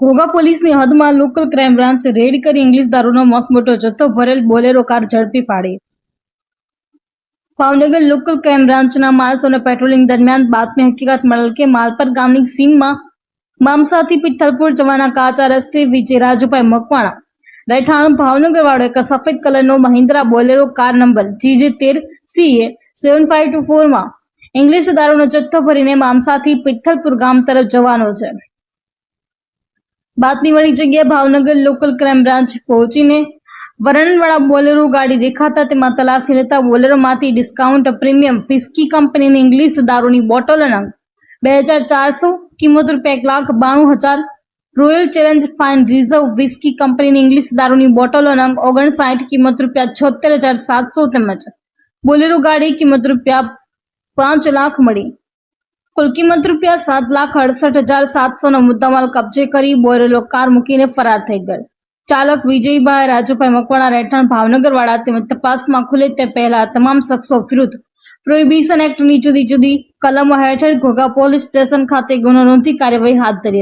ઘોઘા પોલીસની હદમાં local crime branch raid કરી ઇંગ્લિશ દારૂનો મસમોટો જથ્થો ભરેલ બોલેરો કાર ઝડપી પાડી. ભાવનગર લોકલ ક્રાઇમ બ્રાન્ચના માણસોને પેટ્રોલિંગ દરમિયાન બાતમી હકીકત મળેલ કે માલપર ગામની સીમમાં મામસાથી પિથલપુર જવાના કાચા રસ્તે વિજય રાજુભાઈ મકવાણા, રહેઠાણ ભાવનગર વાળો એક સફેદ કલરનો Mahindra Bolero car number GJ તેર સીએ સેવન ફાઇવ ટુ ફોરમાં ઇંગ્લિશ દારૂનો જથ્થો ભરીને મામસાથી પિથલપુર ગામ તરફ જવાનો છે. બાતમી મળી જગ્યાએ ભાવનગર લોકલ ક્રાઇમ બ્રાન્ચ પહોંચીને વરણવાળા બોલેરો ગાડી દેખાતા તેમાં તલાશી લેતા બોલેરોમાંથી ડિસ્કાઉન્ટ પ્રીમિયમ ફિસ્કી કંપનીની ઇંગ્લિશ દારૂની બોટલો અને બે હજાર ચારસો કિંમત રૂપિયા એક લાખ બાણું હજાર royal challenge fine reserve whisky કંપનીની ઇંગ્લિશ દારૂની બોટલો નંગ ઓગણસાઠ કિંમત રૂપિયા છોતેર હજાર સાતસો તેમજ બોલેરો ગાડી કિંમત રૂપિયા પાંચ લાખ મળી. કુલ કિંમત રૂપિયા સાત લાખ અડસઠ હજાર સાતસો નો મુદ્દામાલ કબજે કરી બોરેલો કાર મૂકીને ફરાર થઈ ગયો. ચાલક વિજયભાઈ રાજુભાઈ મકવાણા રહેઠાણ ભાવનગર વાળા તેમજ તપાસમાં ખુલે તે પહેલા તમામ શખ્સો વિરુદ્ધ પ્રોહિબિશન એક્ટની જુદી જુદી કલમો હેઠળ ઘોઘા પોલીસ સ્ટેશન ખાતે ગુનો નોંધી કાર્યવાહી હાથ ધરી